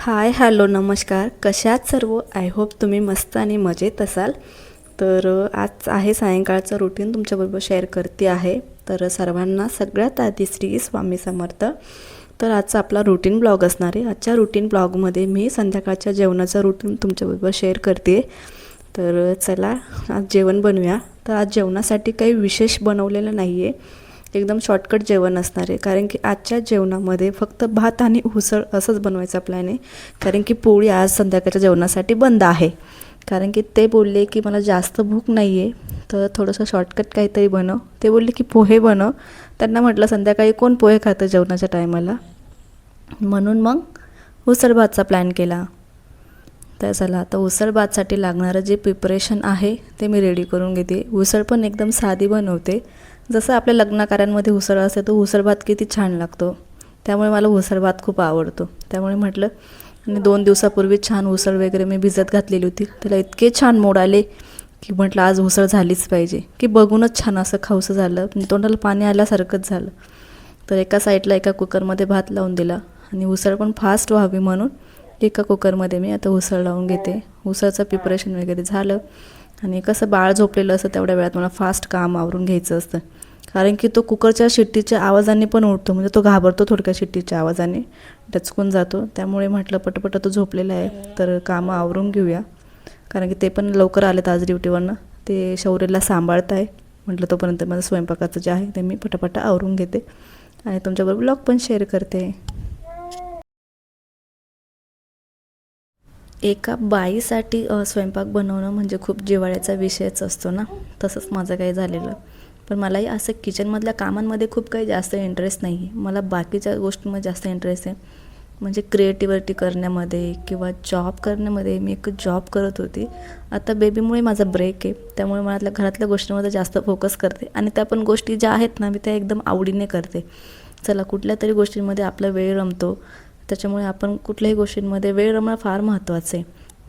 Hi hello नमस्कार. कशात सर्व? आय होप तुम्ही मस्त आणि मजेत असाल. तर आज आहे सायंकाळचं रुटीन तुमच्याबरोबर शेअर करते आहे. तर सर्वांना सगळ्यात आधी श्री स्वामी समर्थ. तर आजचा आपला रुटीन ब्लॉग असणार आहे. आजच्या रुटीन ब्लॉगमध्ये मी संध्याकाळच्या जेवणाचं रुटीन तुमच्याबरोबर शेअर करते. तर चला आज जेवण बनवूया. तर आज जेवणासाठी काही विशेष बनवलेलं नाही आहे एकदम शॉर्टकट जेवण असणार आहे. कारण की आजच्या जेवणामध्ये फक्त भात आणि उसळ असंच बनवायचा प्लॅन आहे कारण की पोळी आज संध्याकाळच्या जेवणासाठी बंद आहे. कारण की ते बोलले की मला जास्त भूक नाही आहे तर थोडंसं शॉर्टकट काहीतरी बनव. ते बोलले की पोहे बनव. त्यांना म्हटलं संध्याकाळी कोण पोहे खातं जेवणाच्या टायमाला? म्हणून मग उसळ भातचा प्लॅन केला. तर चला आता उसळ भातसाठी लागणारं जे प्रिपरेशन आहे ते मी रेडी करून घेते. उसळ पण एकदम साधी बनवते. जसं आपल्या लग्नाकार्यांमध्ये उसळ असते तो उसळ भात किती छान लागतो. त्यामुळे मला उसळ भात खूप आवडतो. त्यामुळे म्हटलं आणि दोन दिवसापूर्वी छान उसळ वगैरे मी भिजत घातलेली होती. त्याला इतके छान मोड आले की म्हटलं आज उसळ झालीच पाहिजे. की बघूनच छान असं खाऊसं झालं. तोंडाला पाणी आल्यासारखंच झालं. तर एका साईडला एका कुकरमध्ये भात लावून दिला. आणि उसळ पण फास्ट व्हावी म्हणून एका कुकरमध्ये मी आता उसळ लावून घेते. उसळचं प्रिपरेशन वगैरे झालं. आणि कसं बाळ झोपलेलं असतं तेवढ्या वेळात मला फास्ट काम आवरून घ्यायचं असतं. कारण की तो कुकरच्या शिट्टीच्या आवाजाने पण उठतो म्हणजे तो घाबरतो थोडक्या शिट्टीच्या आवाजाने. डचकून जातो. त्यामुळे म्हटलं पटपट तो झोपलेला आहे तर कामं आवरून घेऊया. कारण की ते पण लवकर आलेत आज ड्युटीवरनं. ते शौर्यला सांभाळत आहे म्हटलं तोपर्यंत माझं स्वयंपाकाचं जे आहे ते मी पटापट आवरून घेते आणि तुमच्याबरोबर ब्लॉग पण शेअर करते. एका बाईसाठी स्वयंपाक बनवणं म्हणजे खूप जिव्हाळ्याचा विषयच असतो ना? तसंच माझं काही झालेलं. पण मलाही असं किचनमधल्या कामांमध्ये खूप काही जास्त इंटरेस्ट नाही आहे मला बाकीच्या गोष्टींमध्ये जास्त इंटरेस्ट आहे. म्हणजे क्रिएटिव्हिटी करण्यामध्ये किंवा जॉब करण्यामध्ये मी एक जॉब करत होती. आता बेबीमुळे माझा ब्रेक आहे. त्यामुळे मला आपल्या घरातल्या गोष्टींमध्ये जास्त फोकस करते. आणि त्या पण गोष्टी ज्या आहेत ना मी त्या एकदम आवडीने करते. चला कुठल्या तरी गोष्टींमध्ये आपला वेळ रमतो. त्याच्यामुळे आपण कुठल्याही गोष्टींमध्ये वेळ रमणं फार महत्त्वाचं आहे.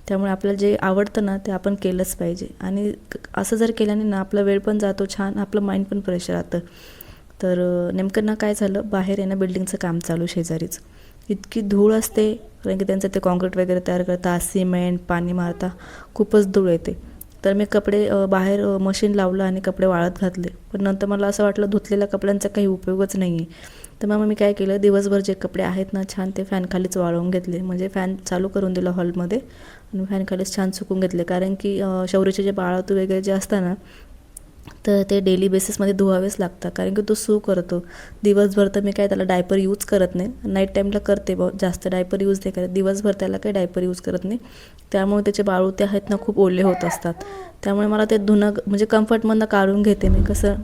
त्यामुळे आपल्याला जे आवडतं ना ते आपण केलंच पाहिजे. आणि क- असं जर केल्याने ना आपला वेळ पण जातो छान आपलं माइंड पण फ्रेश राहतं. तर नेमकं ना काय झालं? बाहेर आहे ना बिल्डिंगचं काम चालू शेजारीच. इतकी धूळ असते. कारण की त्यांचं ते कॉन्क्रीट वगैरे तयार करता सिमेंट पाणी मारता खूपच धूळ येते. तर मी कपडे बाहेर मशीन लावलं आणि कपडे वाळत घातले. पण नंतर मला असं वाटलं धुतलेल्या कपड्यांचा काही उपयोगच नाही आहे तर मग मी काय केलं दिवसभर जे कपडे आहेत ना छान ते फॅनखालीच वाळवून घेतले. म्हणजे फॅन चालू करून दिला हॉलमध्ये आणि फॅनखालीच छान सुकून घेतले. कारण की शौरीचे जे बाळातू वगैरे जे असतात ना तर ते डेली बेसिसमध्ये धुवावेच लागतात. कारण की तो सू करतो. दिवसभर तर मी काय त्याला डायपर यूज करत नाही. नाईट टाईमला करते ब जास्त डायपर यूज नाही करत. दिवसभर त्याला काही डायपर यूज करत नाही. त्यामुळे त्याचे बाळू ते आहेत ना खूप ओले होत असतात. त्यामुळे मला ते धुणं म्हणजे कम्फर्टमधनं काढून घेते मी. कसं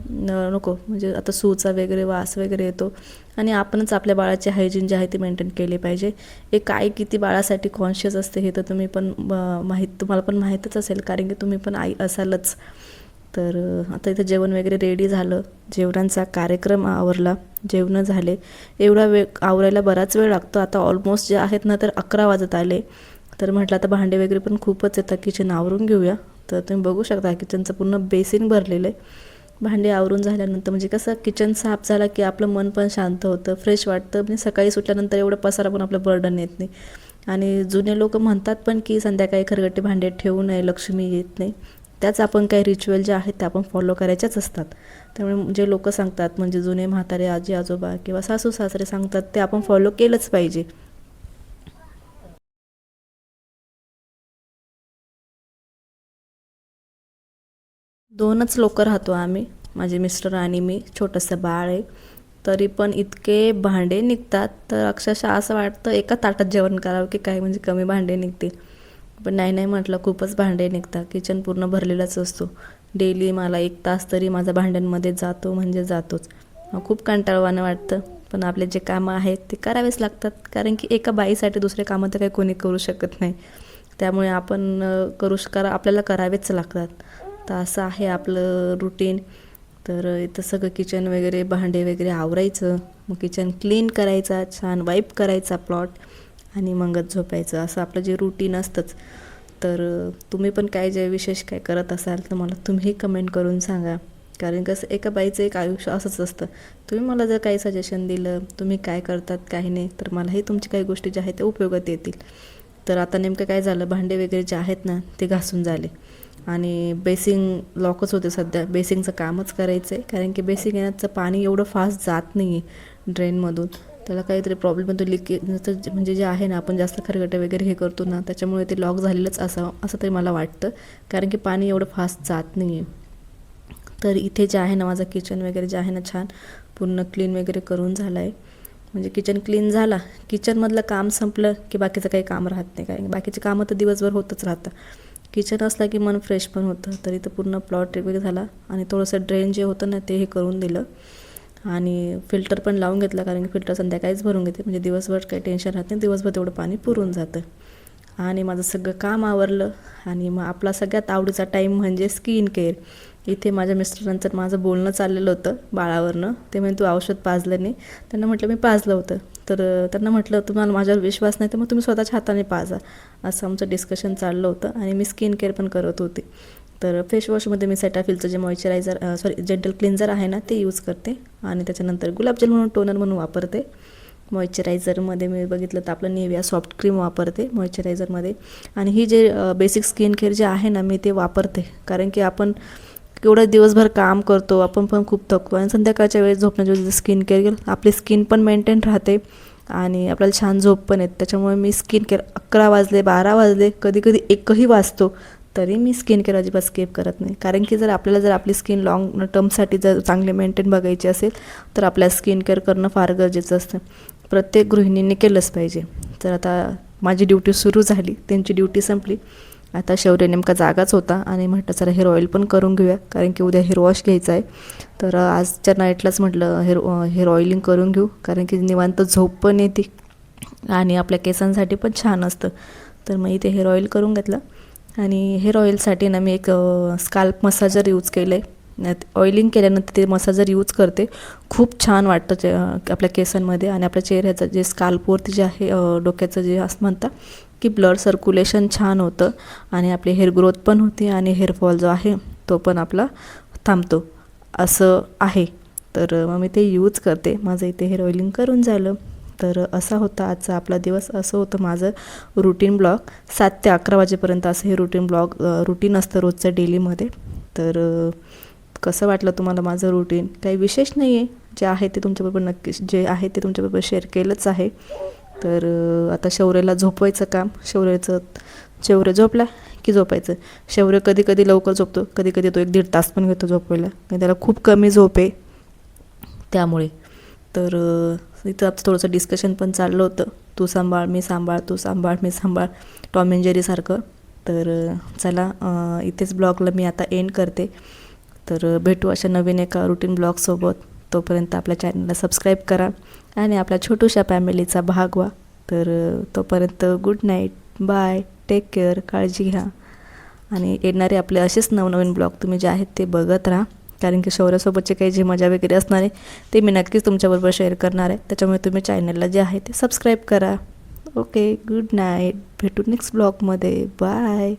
नको. म्हणजे आता सूचा वगैरे वास वगैरे येतो. आणि आपणच आपल्या बाळाचे हायजीन जे आहे ते मेंटेन केली पाहिजे. एक काय किती बाळासाठी कॉन्शियस असते हे तर तुम्ही पण माहीत तुम्हाला पण माहीतच असेल. कारण की तुम्ही पण आई असालच. तर आता इथं जेवण वगैरे रेडी झालं. जेवणांचा कार्यक्रम आवरला. जेवणं झाले. एवढा वेळ आवरायला बराच वेळ लागतो. आता ऑलमोस्ट जे आहेत ना तर अकरा वाजत आले. तर म्हटलं आता भांडे वगैरे पण खूपच येतात किचन आवरून घेऊया. तर तुम्ही बघू शकता किचनचं पूर्ण बेसिन भरलेलं आहे. भांडे आवरून झाल्यानंतर म्हणजे कसं किचन साफ झाला की आपलं मन पण शांत होतं. फ्रेश वाटतं. म्हणजे सकाळी सुटल्यानंतर एवढं पसारा पण आपलं बर्डन येत नाही. आणि जुने लोक म्हणतात पण की संध्याकाळी खरगटे भांडे ठेवू नये लक्ष्मी येत नाही. त्याच आपण काही रिच्युअल जे आहेत ते आपण फॉलो करायच्याच असतात. त्यामुळे जे लोक सांगतात म्हणजे जुने म्हातारे आजी आजोबा किंवा सासू सासरे सांगतात ते आपण फॉलो केलंच पाहिजे. दोनच लोक राहतो आम्ही. माझे मिस्टर आणि मी छोटंसं बाळ आहे तरी पण इतके भांडे निघतात तर अक्षरशः असं वाटतं एका ताटात जेवण करावं की काही म्हणजे कमी भांडे निघतील. पण नाही नाही म्हटलं खूपच भांडे निघतात. किचन पूर्ण भरलेलाच असतो. डेली मला एक तास तरी माझा भांड्यांमध्ये जातो म्हणजे जातोच. खूप कंटाळवाणं वाटतं पण आपले जे कामं आहेत ते करावेच लागतात. कारण की एका बाईसाठी दुसरे कामं तर काही कोणी करू शकत नाही. त्यामुळे आपण करू श- करा आपल्याला करावेच लागतात. तर असं आहे आपलं रुटीन तर इथं सगळं किचन वगैरे भांडे वगैरे आवरायचं. मग किचन क्लीन करायचा छान वाईप करायचा प्लॉट आणि मगच झोपायचं. असं आपलं जे रुटीन असतंच. तर तुम्ही पण काय जे विशेष काय करत असाल तर मला तुम्ही कमेंट करून सांगा. कारण कसं एका बाईचं एक आयुष्य असंच असतं. तुम्ही मला जर काही सजेशन दिलं तुम्ही काय करतात काही नाही तर मलाही तुमची काही गोष्टी ज्या आहेत त्या उपयोगात येतील. तर आता नेमकं काय झालं भांडे वगैरे जे आहेत ना ते घासून झाले. आणि बेसिंग लॉकच होते सध्या. बेसिंगचं कामच करायचं आहे कारण की बेसिंग येण्याचं पाणी एवढं फास्ट जात नाही आहे ड्रेनमधून त्याला काहीतरी प्रॉब्लेम होतो लिकेज म्हणजे जे आहे ना आपण जास्त खरगटे वगैरे हे करतो ना त्याच्यामुळे ते लॉक झालेलंच असावं असं तरी मला वाटतं. कारण की पाणी एवढं फास्ट जात नाही आहे तर इथे जे आहे ना माझं किचन वगैरे जे आहे ना छान पूर्ण क्लीन वगैरे करून झालं आहे म्हणजे किचन क्लीन झाला. किचनमधलं काम संपलं की बाकीचं काही काम राहत नाही. कारण बाकीचे कामं तर दिवसभर होतच राहतं किचन असलं की मन फ्रेश पण होतं. तर इथं पूर्ण प्लॉट वगैरे झाला आणि थोडंसं ड्रेन जे होतं ना ते हे करून दिलं. आणि फिल्टर पण लावून घेतलं कारण की फिल्टर संध्याकाळीच भरून घेते. म्हणजे दिवसभर काही टेन्शन राहत नाही दिवसभर तेवढं पाणी पुरून जातं. आणि माझं सगळं काम आवरलं. आणि मग आपला सगळ्यात आवडीचा टाईम म्हणजे स्किन केअर इथे माझ्या मिस्टरांचं माझं बोलणं चाललेलं होतं बाळावरनं. ते म्हणजे तू औषध पाजलं नाही. त्यांना म्हटलं मी पाजलं होतं. तर त्यांना म्हटलं तुम्हाला माझ्यावर विश्वास नाही तर मग तुम्ही स्वतःच्या हाताने पाजा. असं आमचं डिस्कशन चाललं होतं. आणि मी स्किन केअर पण करत होते. तर फेसवॉशमध्ये मी सेटाफिलचं जे मॉइश्चरायझर सॉरी जेंटल क्लिन्झर आहे ना ते यूज करते. आणि त्याच्यानंतर गुलाबजल म्हणून टोनर म्हणून वापरते. मॉइश्चरायझरमध्ये मी बघितलं तर आपलं नेव्हिया सॉफ्ट क्रीम वापरते मॉइश्चरायझरमध्ये आणि ही जे बेसिक स्किन केअर जे आहे ना मी ते वापरते. कारण की आपण एवढं दिवसभर काम करतो आपण पण खूप थकतो. आणि संध्याकाळच्या वेळेस झोपण्याच्या वेळेस स्किन केअर केलं आपली स्किन पण मेंटेन राहते. आणि आपल्याला छान झोप पण येते. त्याच्यामुळे मी स्किन केअर अकरा वाजले बारा वाजले कधी कधी एकही वाजतो. तरी मी स्किन केअर अजिबात स्केप करत नाही. कारण की जर आपल्याला जर आपली स्किन लाँग टर्मसाठी जर चांगले मेंटेन बघायची असेल तर आपल्या स्किन केअर करणं फार गरजेचं असतं. प्रत्येक गृहिणीने केलंच पाहिजे. तर आता माझी ड्युटी सुरू झाली त्यांची ड्युटी संपली. आता शौर्य नेमका जागाच होता आणि म्हटलं चला हेअर ऑइल पण करून घेऊया. कारण की उद्या हेअर वॉश घ्यायचा आहे. तर आजच्या नाईटलाच म्हटलं हेअर हेअर ऑइलिंग करून घेऊ. कारण की निवांत झोप पण येते आणि आपल्या केसांसाठी पण छान असतं. तर मग इथे हेअर ऑइल करून घेतलं. आणि हेअर ऑइलसाठी ना मी एक स्काल्प मसाजर यूज केलं आहे ऑइलिंग केल्यानंतर ते मसाजर यूज करते. खूप छान वाटतं ते आपल्या केसांमध्ये आणि आपल्या चेहऱ्याचं जे स्काल्पवरती जे आहे डोक्याचं जे असं म्हणतात की ब्लड सर्क्युलेशन छान होतं आणि आपली हेअर ग्रोथ पण होते आणि हेअरफॉल जो आहे तो पण आपला थांबतो. असं आहे. तर मग मी ते यूज करते. माझं इथे हेअर ऑइलिंग करून झालं. तर असा होता आजचा आपला दिवस. असं होतं माझं रुटीन ब्लॉग सात ते अकरा वाजेपर्यंत असं हे रुटीन ब्लॉग रुटीन असतं रोजचं डेलीमध्ये तर कसं वाटलं तुम्हाला माझं रुटीन काही विशेष नाही आहे जे आहे ते तुमच्याबरोबर नक्कीच जे आहे ते तुमच्याबरोबर शेअर केलंच आहे. तर आता शौर्याला झोपवायचं काम. शौर्याचं शौर्य झोपला की झोपायचं? शौर्य कधी कधी लवकर झोपतो. कधी कधी तो एक दीड तास पण घेतो झोपवायला. आणि त्याला खूप कमी झोप आहे. त्यामुळे तर इथं आता थोडंसं डिस्कशन पण चाललं होतं. तू सांभाळ मी सांभाळ तू सांभाळ मी सांभाळ. टॉम अँड जेरीसारखं तर चला इथेच ब्लॉगला मी आता एंड करते. तर भेटू अशा नवीन एका रुटीन ब्लॉगसोबत तोपर्यंत आपल्या चॅनलला सबस्क्राईब करा आणि आपल्या छोटूशा फॅमिलीचा भाग व्हा. तर तोपर्यंत good night bye take care काळजी घ्या. आणि येणारे आपले असेच नवनवीन ब्लॉग तुम्ही जे आहेत ते बघत राहा. कारण की शौर्यासोबतचे काही जे मजा वगैरे असणार आहे ते मी नक्कीच तुमच्याबरोबर शेअर करणार आहे. त्याच्यामुळे तुम्ही चॅनलला जे आहे ते सबस्क्राईब करा. ओके गुड नाईट भेटू नेक्स्ट ब्लॉगमध्ये बाय